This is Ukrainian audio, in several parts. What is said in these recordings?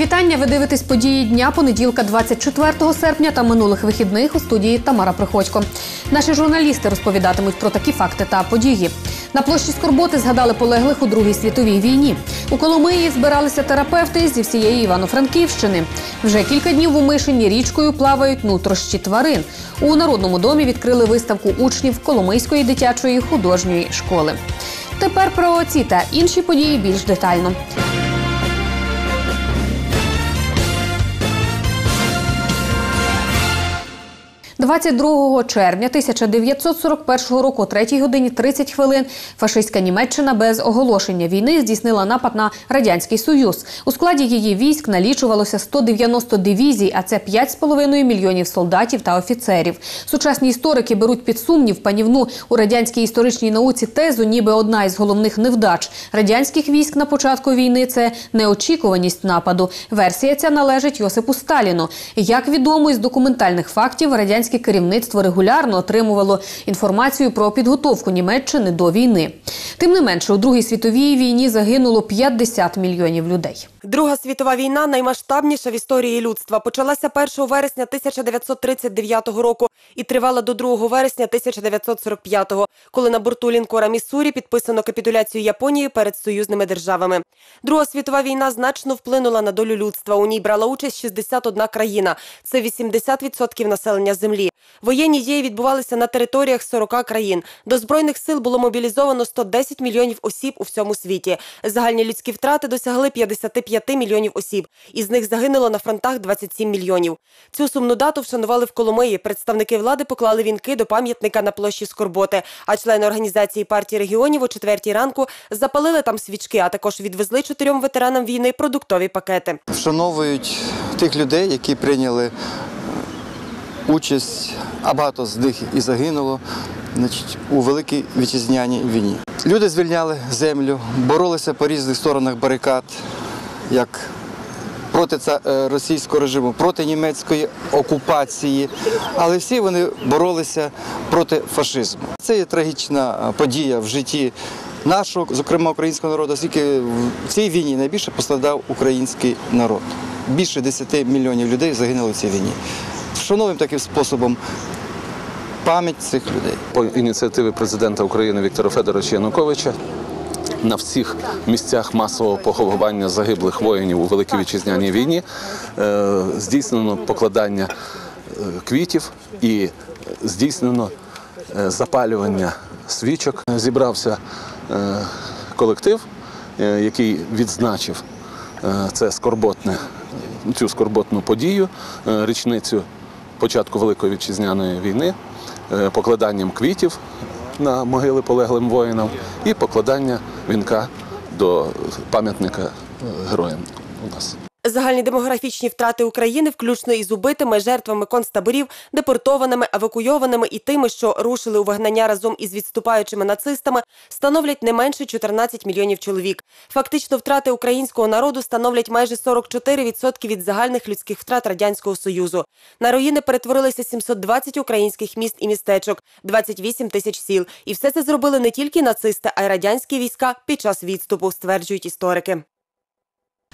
вітання. Ви дивитесь події дня понеділка, 24 серпня та минулих вихідних у студії Тамара Приходько. Наші журналісти розповідатимуть про такі факти та події. На площі Скорботи згадали полеглих у Другій світовій війні. У Коломиї збиралися терапевти зі всієї Івано-Франківщини. Вже кілька днів у Мишині річкою плавають нутрощі тварин. У народному домі відкрили виставку учнів Коломийської дитячої художньої школи. Тепер про ці та інші події більш детально. 22 червня 1941 року, о 3 годині 30 хвилин, фашистська Німеччина без оголошення війни здійснила напад на радянський союз. У складі її військ налічувалося 190 дивізій, а це 5,5 мільйонів солдатів та офіцерів. Сучасні історики беруть під сумнів панівну у радянській історичній науці тезу, ніби одна із головних невдач радянських військ на початку війни це неочікуваність нападу. Версія ця належить Йосипу Сталіну. Як відомо із документальних фактів, радянське керівництво регулярно отримувало інформацію про підготовку Німеччини до війни. Тим не менше, у Другій світовій війні загинуло 50 мільйонів людей. Друга світова війна наймасштабніша в історії людства. Почалася 1 вересня 1939 року і тривала до 2 вересня 1945, коли на борту лінкора Міссурі підписано капітуляцію Японії перед союзними державами. Друга світова війна значно вплинула на долю людства. У ній брала участь 61 країна. Це 80% населення землі. Воєнні дії відбувалися на територіях 40 країн. До збройних сил було мобілізовано 110 мільйонів осіб у всьому світі. Загальні людські втрати досягли 55 мільйонів осіб. Із них загинуло на фронтах 27 мільйонів. Цю сумну дату вшанували в Коломиї. Представники влади поклали вінки до пам'ятника на площі Скорботи. А члени організації партії регіонів о четвертій ранку запалили там свічки, а також відвезли чотирьом ветеранам війни продуктові пакети. Вшановують тих людей, які прийняли участь, а багато з них і загинуло у великій вітчизняній війні. Люди звільняли землю, боролися по різних сторонах барикад, як проти е, російського режиму, проти німецької окупації, але всі вони боролися проти фашизму. Це є трагічна е, подія в житті нашого, зокрема українського народу, оскільки в цій війні найбільше пострадав український народ. Більше 10 мільйонів людей загинули в цій війні. Вшановуємо таким способом пам'ять цих людей. по ініціативі президента України Віктора Федоровича Януковича на всіх місцях масового поховання загиблих воїнів у Великій Вітчизняній війні е, здійснено покладання е, квітів і здійснено е, запалювання свічок. Зібрався е, колектив, е, який відзначив е, це скорботне, цю скорботну подію, е, річницю початку Великої вітчизняної війни, е, покладанням квітів на могили полеглим воїнам і покладання вінка до пам'ятника е, героям у нас. Загальні демографічні втрати України, включно із убитими, жертвами концтаборів, депортованими, евакуйованими і тими, що рушили у вигнання разом із відступаючими нацистами, становлять не менше 14 мільйонів чоловік. Фактично, втрати українського народу становлять майже 44% від загальних людських втрат радянського союзу. На руїни перетворилися 720 українських міст і містечок, 28 тисяч сіл. І все це зробили не тільки нацисти, а й радянські війська під час відступу, стверджують історики.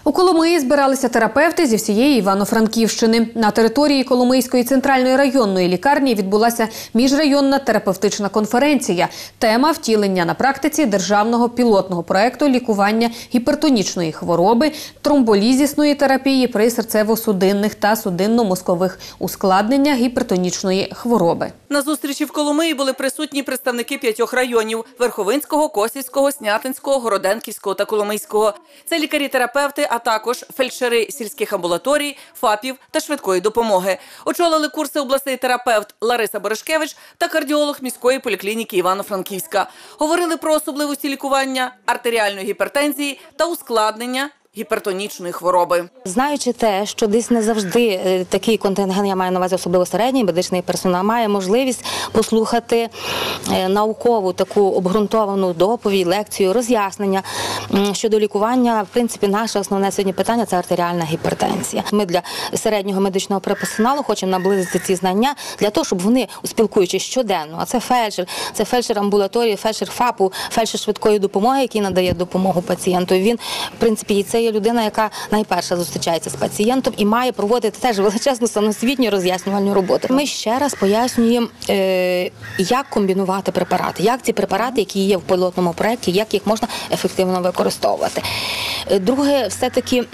У Коломиї збиралися терапевти зі всієї Івано-Франківщини. На території Коломийської центральної районної лікарні відбулася міжрайонна терапевтична конференція. Тема втілення на практиці державного пілотного проекту лікування гіпертонічної хвороби, тромболізісної терапії при серцево-судинних та судинно-мозкових ускладненнях гіпертонічної хвороби. На зустрічі в Коломиї були присутні представники п'ятьох районів: Верховинського, Косівського, Снятинського, Городенківського та Коломийського. Це лікарі-терапевти, а також фельдшери сільських амбулаторій, ФАПів та швидкої допомоги. Очолили курси обласний терапевт Лариса Борошкевич та кардіолог міської поліклініки Івано-Франківська. Говорили про особливості лікування артеріальної гіпертензії та ускладнення гіпертонічної хвороби. Знаючи те, що десь не завжди е, такий контингент, я маю на увазі особливо середній медичний персонал, має можливість послухати е, наукову таку обґрунтовану доповідь, лекцію, роз'яснення щодо лікування. В принципі, наше основне сьогодні питання це артеріальна гіпертензія. Ми для середнього медичного персоналу хочемо наблизити ці знання для того, щоб вони спілкуючись щоденно. А це фельдшер, це фельдшер амбулаторії, фельдшер ФАПу, фельдшер швидкої допомоги, який надає допомогу пацієнту. Він, в принципі, і це є людина, яка найперша зустрічається з пацієнтом і має проводити теж величезну самосвітню роз'яснювальну роботу. Ми ще раз пояснюємо, е, як комбінувати препарати, як ці препарати, які є в пілотному проєкті, як їх можна ефективно використовувати. Е, Друге, все-таки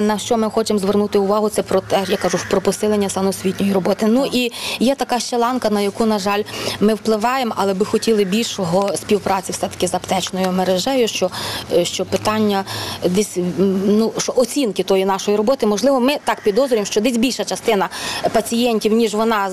на що ми хочемо звернути увагу, це про те, я кажу, про посилення самосвітньої роботи. Ну і є така ще ланка, на яку, на жаль, ми впливаємо, але би хотіли більшого співпраці все-таки з аптечною мережею, що, е, що питання десь ну що оцінки тої нашої роботи, можливо, ми так підозрюємо, що десь більша частина пацієнтів, ніж вона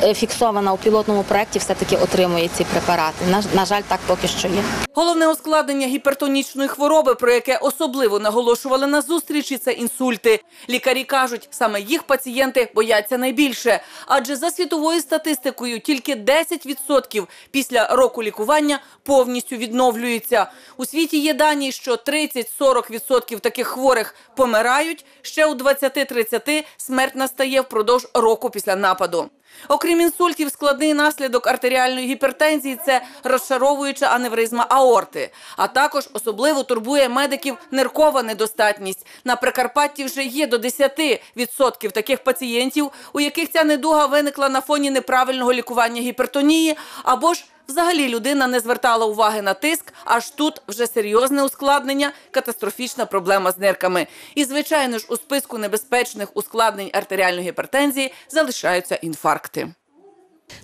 зафіксована у пілотному проєкті, все-таки отримує ці препарати. На, на жаль, так поки що є. Головне ускладнення гіпертонічної хвороби, про яке особливо наголошували на зустрічі, це інсульти. Лікарі кажуть, саме їх пацієнти бояться найбільше, адже за світовою статистикою тільки 10% після року лікування повністю відновлюються. У світі є дані, що 30-40% таких хворих помирають. Ще у 20-30 смерть настає впродовж року після нападу. Окрім інсультів, складний наслідок артеріальної гіпертензії це розшаровуюча аневризма аорти. А також особливо турбує медиків ниркова недостатність. На Прикарпатті вже є до 10% таких пацієнтів, у яких ця недуга виникла на фоні неправильного лікування гіпертонії або ж Взагалі людина не звертала уваги на тиск, аж тут вже серйозне ускладнення, катастрофічна проблема з нирками. І, звичайно ж, у списку небезпечних ускладнень артеріальної гіпертензії залишаються інфаркти.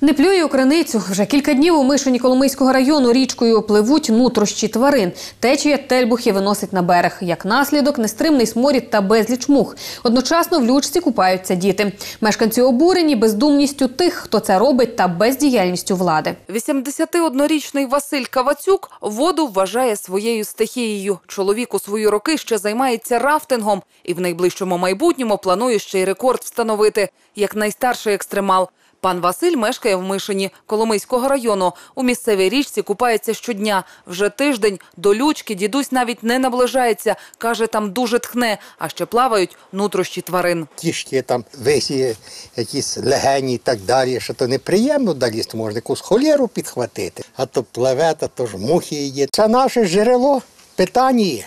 Не плює криницю. Вже кілька днів у Мишині Коломийського району річкою пливуть нутрощі тварин. Течія тельбухи виносить на берег. Як наслідок, нестримний сморід та безліч мух. Одночасно в лючці купаються діти. Мешканці обурені бездумністю тих, хто це робить, та бездіяльністю влади. 81-річний Василь Кавацюк воду вважає своєю стихією. Чоловік у свої роки ще займається рафтингом і в найближчому майбутньому планує ще й рекорд встановити як найстарший екстремал. Пан Василь мешкає в Мишині Коломийського району. У місцевій річці купається щодня. Вже тиждень до лючки дідусь навіть не наближається. Каже, там дуже тхне, а ще плавають нутрощі тварин. Кішки там весі, якісь легені і так далі, що то неприємно далі, то можна якусь холєру підхватити. А то пливе, а то ж мухи є. Це наше джерело питання.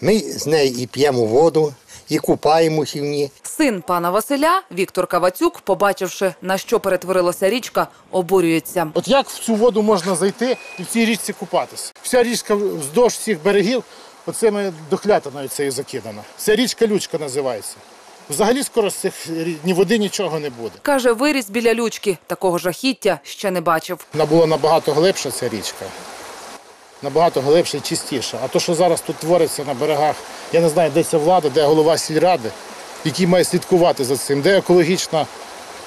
Ми з неї і п'ємо воду, і купаємося в ній. Син пана Василя, Віктор Кавацюк, побачивши, на що перетворилася річка, обурюється. От як в цю воду можна зайти і в цій річці купатися? Вся річка вздовж всіх берегів, оцими дохлятиною цією закидана. Ця річка Лючка називається. Взагалі скоро з цих ні води нічого не буде. Каже, виріс біля лючки. Такого жахіття ще не бачив. Вона була набагато глибша, ця річка. Набагато глибша і чистіша. А то, що зараз тут твориться на берегах, я не знаю, де ця влада, де голова сільради, який має слідкувати за цим, де екологічна.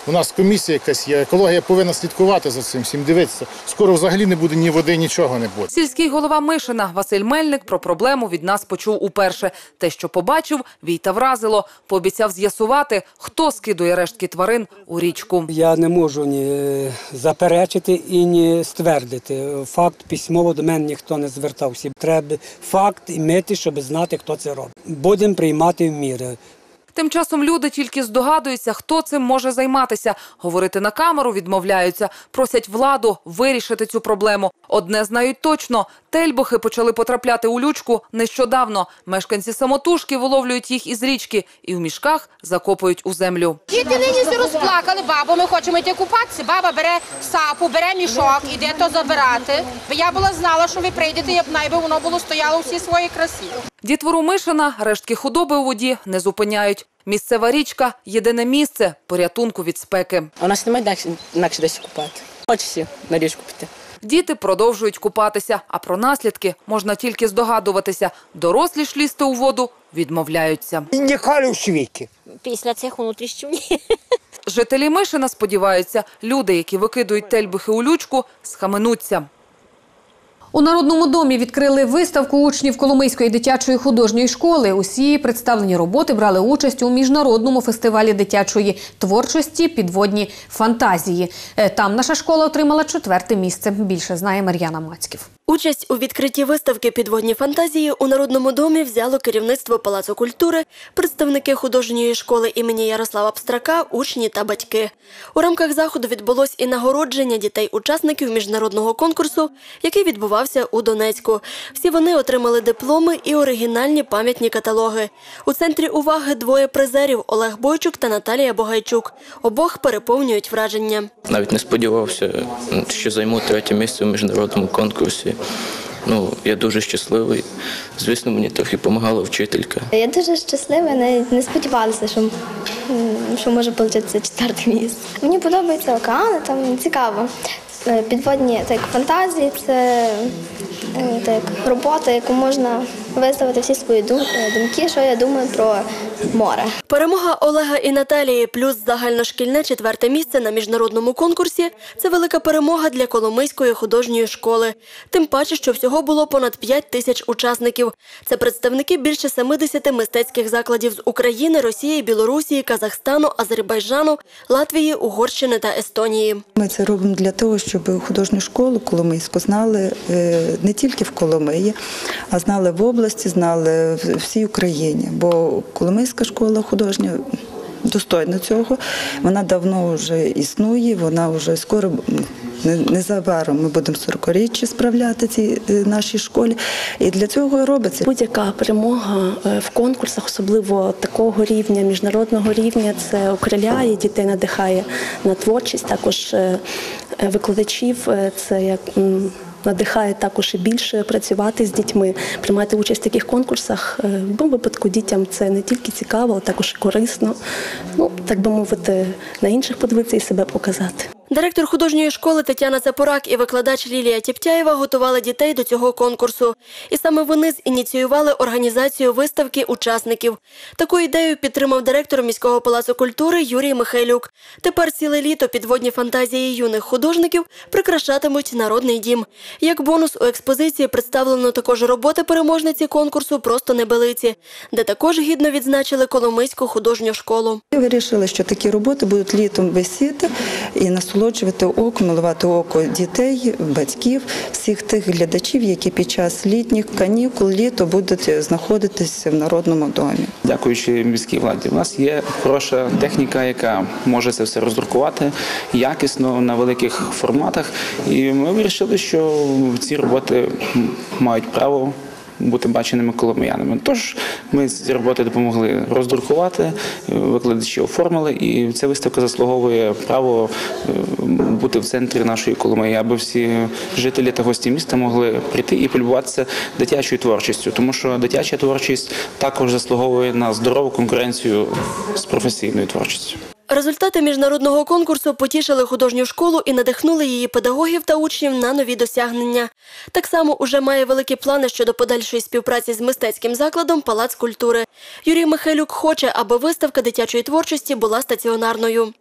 У нас комісія якась є, екологія повинна слідкувати за цим, всім дивитися. Скоро взагалі не буде ні води, нічого не буде. Сільський голова Мишина Василь Мельник про проблему від нас почув уперше. Те, що побачив, війта вразило. Пообіцяв з'ясувати, хто скидує рештки тварин у річку. Я не можу ні заперечити і ні ствердити. Факт письмово до мене ніхто не звертався. Треба факт імити, щоб знати, хто це робить. Будемо приймати в міри. Тим часом люди тільки здогадуються, хто цим може займатися. Говорити на камеру відмовляються, просять владу вирішити цю проблему. Одне знають точно: тельбухи почали потрапляти у лючку нещодавно. Мешканці самотужки виловлюють їх із річки і в мішках закопують у землю. Діти нині розплакали, бабу, ми хочемо йти купатися. Баба бере сапу, бере мішок, іде то забирати. Я була знала, що ви прийдете, я б найби воно було стояло у всій своїй красі. Дітвору Мишина рештки худоби у воді не зупиняють. Місцева річка єдине місце порятунку від спеки. У нас немає інакше, інакше десь купати. Хочеться на річку піти. Діти продовжують купатися, а про наслідки можна тільки здогадуватися. Дорослі ж лізти у воду відмовляються. Ніколи в світі. Після цих внутрішніх ні. Жителі Мишина сподіваються, люди, які викидують тельбухи у лючку, схаменуться. У Народному домі відкрили виставку учнів Коломийської дитячої художньої школи. Усі представлені роботи брали участь у міжнародному фестивалі дитячої творчості Підводні фантазії. Е, Там наша школа отримала четверте місце. Більше знає Мар'яна Мацьків. Участь у відкритті виставки Підводні фантазії у Народному домі взяло керівництво Палацу культури, представники художньої школи імені Ярослава Пстрака, учні та батьки. У рамках заходу відбулось і нагородження дітей-учасників міжнародного конкурсу, який відбувався у Донецьку. Всі вони отримали дипломи і оригінальні пам'ятні каталоги. У центрі уваги двоє призерів Олег Бойчук та Наталія Богайчук. Обох переповнюють враження. Навіть не сподівався, що займу третє місце в міжнародному конкурсі. Ну, я дуже щасливий. Звісно, мені трохи допомагала вчителька. Я дуже щаслива, навіть не сподівалася, що, що може отримати четверте місце. Мені подобаються океани, там цікаво. Е, Підводні так, фантазії це е, так, робота, яку можна виставити всі свої думки, що я думаю про море. Перемога Олега і Наталії плюс загальношкільне четверте місце на міжнародному конкурсі це велика перемога для Коломийської художньої школи. Тим паче, що всього було понад 5 тисяч учасників. Це представники більше 70 мистецьких закладів з України, Росії, Білорусі, Казахстану, Азербайджану, Латвії, Угорщини та Естонії. Ми це робимо для того, щоб художню школу Коломийську знали е, не тільки в Коломиї, а знали в області, знали в всій Україні. Бо Коломийська школа художня достойна цього. Вона давно вже існує, вона вже скоро. Незабаром ми будемо 40-річчя справляти цій е, нашій школі, і для цього робиться. Будь-яка перемога е, в конкурсах, особливо такого рівня, міжнародного рівня, це окриляє дітей, надихає на творчість. Також е, викладачів це як. Надихає також і більше працювати з дітьми, приймати участь в таких конкурсах. Е, В будь-якому випадку дітям це не тільки цікаво, а також корисно. Ну так би мовити, на інших подивитися і себе показати. Директор художньої школи Тетяна Запорак і викладач Лілія Тіптяєва готували дітей до цього конкурсу. І саме вони зініціювали організацію виставки учасників. Таку ідею підтримав директор міського палацу культури Юрій Михайлюк. Тепер ціле літо підводні фантазії юних художників прикрашатимуть народний дім. Як бонус у експозиції представлено також роботи переможниці конкурсу Просто небелиці, де також гідно відзначили Коломийську художню школу. Ми вирішили, що такі роботи будуть літом висіти і насолоджувати око, милувати око дітей, батьків, всіх тих глядачів, які під час літніх канікул літо будуть знаходитися в народному домі. Дякуючи міській владі, у нас є хороша техніка, яка може це все роздрукувати якісно на великих форматах. І ми вирішили, що ці роботи мають право. Бути баченими коломиянами. Тож ми ці роботи допомогли роздрукувати, викладачі оформили, і ця виставка заслуговує право е, бути в центрі нашої Коломиї, аби всі жителі та гості міста могли прийти і полюбуватися дитячою творчістю, тому що дитяча творчість також заслуговує на здорову конкуренцію з професійною творчістю. Результати міжнародного конкурсу потішили художню школу і надихнули її педагогів та учнів на нові досягнення. Так само уже має великі плани щодо подальшої співпраці з мистецьким закладом Палац культури. Юрій Михайлюк хоче, аби виставка дитячої творчості була стаціонарною.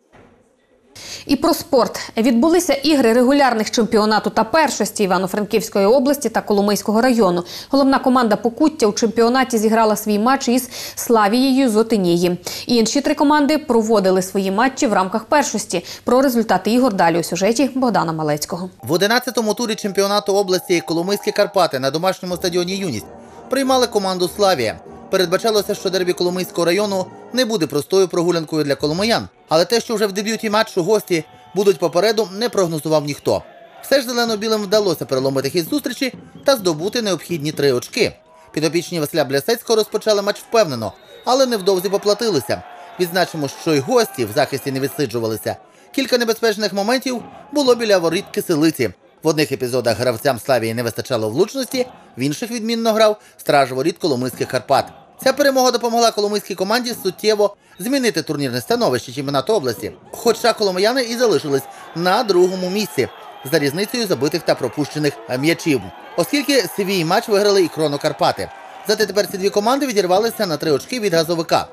І про спорт відбулися ігри регулярних чемпіонату та першості Івано-Франківської області та Коломийського району. Головна команда Покуття у чемпіонаті зіграла свій матч із Славією з Отинії. Інші три команди проводили свої матчі в рамках першості. Про результати ігор далі у сюжеті Богдана Малецького. В 11-му турі чемпіонату області Коломийські Карпати на домашньому стадіоні Юність приймали команду Славія. Передбачалося, що дербі Коломийського району не буде простою прогулянкою для коломиян, але те, що вже в дебюті матчу гості будуть попереду, не прогнозував ніхто. Все ж зелено-білим вдалося переломити хід зустрічі та здобути необхідні три очки. Підопічні Василя Блясецького розпочали матч впевнено, але невдовзі поплатилися. Відзначимо, що й гості в захисті не відсиджувалися. Кілька небезпечних моментів було біля воріт киселиці. В одних епізодах гравцям Славії не вистачало влучності, в інших відмінно грав страж воріт Коломийських Карпат. Ця перемога допомогла коломийській команді суттєво змінити турнірне становище чемпіонату області. Хоча коломияни і залишились на другому місці за різницею забитих та пропущених м'ячів, оскільки свій матч виграли і Кроно Карпати. Зате тепер ці дві команди відірвалися на три очки від газовика.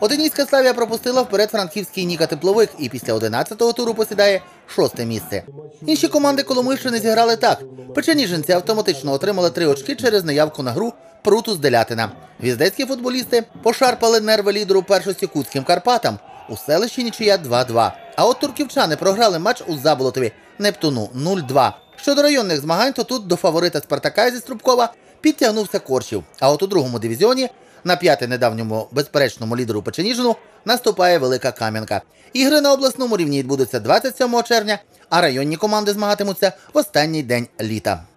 Одинійська Славія пропустила вперед франківський Ніка Тепловик і після 11-го туру посідає шосте місце. Інші команди Коломийщини зіграли так. Печеніжинці автоматично отримали три очки через наявку на гру Прутус Делятина. Віздецькі футболісти пошарпали нерви лідеру першості Кутським Карпатам. У селищі нічия 2-2. А от турківчани програли матч у Заболотові Нептуну 0-2. Щодо районних змагань, то тут до фаворита Спартака зі Струбкова підтягнувся Коршів. А от у другому дивізіоні на п'яте недавньому безперечному лідеру Печеніжину наступає Велика Кам'янка. Ігри на обласному рівні відбудуться 27 червня, а районні команди змагатимуться в останній день літа.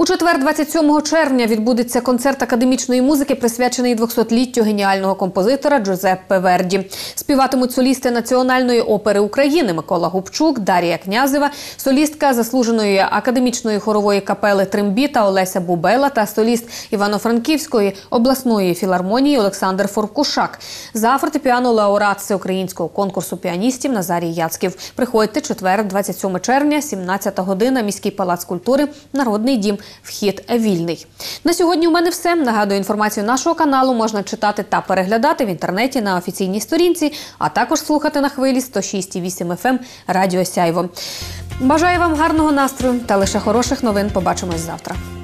У четвер, 27 червня, відбудеться концерт академічної музики, присвячений 200-літтю геніального композитора Джузеппе Верді. Співатимуть солісти Національної опери України Микола Губчук, Дарія Князева, солістка заслуженої академічної хорової капели Трембіта Олеся Бубела та соліст Івано-Франківської обласної філармонії Олександр Форкушак. За фортепіано лауреат всеукраїнського конкурсу піаністів Назарій Яцьків. Приходьте четвер, 27 червня, 17 година, міський палац культури, народний дім. Вхід вільний. На сьогодні у мене все. Нагадую, інформацію нашого каналу можна читати та переглядати в інтернеті на офіційній сторінці, а також слухати на хвилі 106,8 FM ем Радіо Сяйво. Бажаю вам гарного настрою та лише хороших новин. Побачимось завтра.